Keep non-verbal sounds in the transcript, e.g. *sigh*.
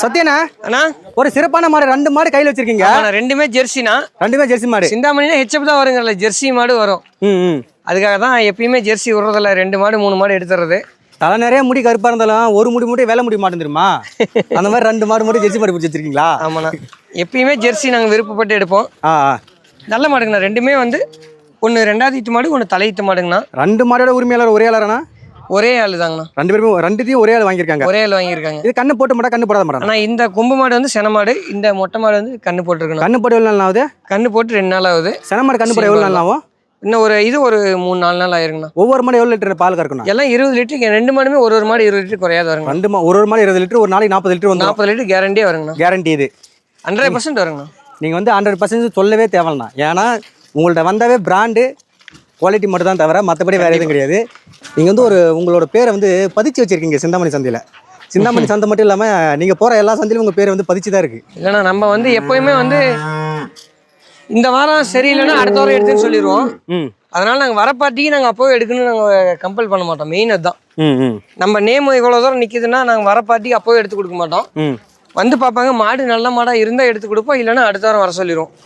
சத்யனா அண்ணா. ஒரு சிறப்பான மாடு ரெண்டு மாடு கையில் வச்சிருக்கீங்க. ரெண்டுமே ஜெர்சினா ரெண்டுமே ஜெர்சி மாடு. சிந்தாமணினா ஹெச்எப் தான் வருங்கல்ல ஜெர்சி மாடு வரும். ம் அதுக்காக தான் எப்பயுமே ஜெர்சி விடுறதில்ல ரெண்டு மாடு மூணு மாடு எடுத்துறது. தலை நிறைய முடி கருப்பா இருந்தாலும் ஒரு முடி மட்டும் வேலை முடி மாட்டேன் தெரியுமா? *laughs* அந்த மாதிரி ரெண்டு மாடு மட்டும் ஜெர்சி மாடு பிடிச்சி வச்சிருக்கீங்களா? ஆமாண்ணா. எப்பயுமே ஜெர்சி நாங்கள் விருப்பப்பட்டு எடுப்போம். ஆ ஆ. நல்ல மாடுங்கண்ணா ரெண்டுமே வந்து ஒன்று ரெண்டாவது ஈத்து மாடு ஒன்று தலையீத்து மாடுங்கண்ணா. ரெண்டு மாடோட உரிமையாளர் ஒரே ஆளாரனா ஒரே ஆள் தாங்கண்ணா. ரெண்டு பேருமே ரெண்டுத்தையும் ஒரே ஆள் வாங்கியிருக்காங்க. ஒரே ஆள் வாங்கியிருக்காங்க. இது கண்ணு போட்டு மாட்டா கண்ணு போடாத மாட்டாங்க. ஆனால் இந்த கொம்பு மாடு வந்து சென மாடு இந்த மொட்டை மாடு வந்து கண்ணு போட்டிருக்கணும் கண்ணு போட்டு எவ்வளோ நாள் ஆகுது? கண்ணு போட்டு ரெண்டு நாள் ஆகுது. சென மாடு கண்ணு போட எவ்வளோ நாள் ஆகும்? இன்னும் ஒரு இது ஒரு மூணு நாலு நாள் ஆயிருங்கண்ணா. ஒவ்வொரு மாடு எவ்வளோ லிட்டர் பால் கறக்கணும் எல்லாம் இருபது லிட்டருக்கு ரெண்டு மாடுமே ஒரு ஒரு மாடு இருபது லிட்டர் குறையாது வருங்க ரெண்டு மா ஒரு ஒரு மாடு இருபது லிட்டர் ஒரு நாளைக்கு நாற்பது லிட்டர் வந்துடும் நாற்பது லிட்டர் கேரண்டியே வருங்கண்ணா. கேரண்டி இது. ஹண்ட்ரட் பர்சன்ட் வருங்கண்ணா. நீங்கள் வந்து ஹண்ட்ரட் பர்சன்ட் சொல்லவே தேவையில்லண்ணா. ஏன்னா உங்கள்ட்ட வந்தாவே பிராண்டு குவாலிட்டி மட்டும் தான் தவிர மற்றபடி வேறு எதுவும் கிடையாது. நீங்கள் வந்து ஒரு உங்களோட பேரை வந்து பதிச்சு வச்சிருக்கீங்க சிந்தாமணி சந்தையில். சிந்தாமணி *laughs* சந்தை மட்டும் இல்லாமல் நீங்கள் போகிற எல்லா சந்தையிலும் உங்கள் பேர் வந்து பதிச்சு தான் இருக்குது இல்லைண்ணா நம்ம வந்து எப்பயுமே வந்து இந்த வாரம் சரியில்லைன்னா அடுத்த வாரம் எடுத்துன்னு சொல்லிடுவோம். ம். அதனால நாங்கள் வர பார்ட்டிக்கு நாங்கள் அப்போவே எடுக்கணும்னு நாங்கள் கம்பல் பண்ண மாட்டோம். மெயின் அதுதான். நம்ம நேம் இவ்வளோ தூரம் நிற்கிதுன்னா நாங்கள் வர பார்ட்டிக்கு அப்போவே எடுத்து கொடுக்க மாட்டோம். வந்து பார்ப்பாங்க மாடு நல்ல மாடாக இருந்தால் எடுத்து கொடுப்போம் இல்லைன்னா அடுத்த வாரம் வர சொல்லிடுவோம்.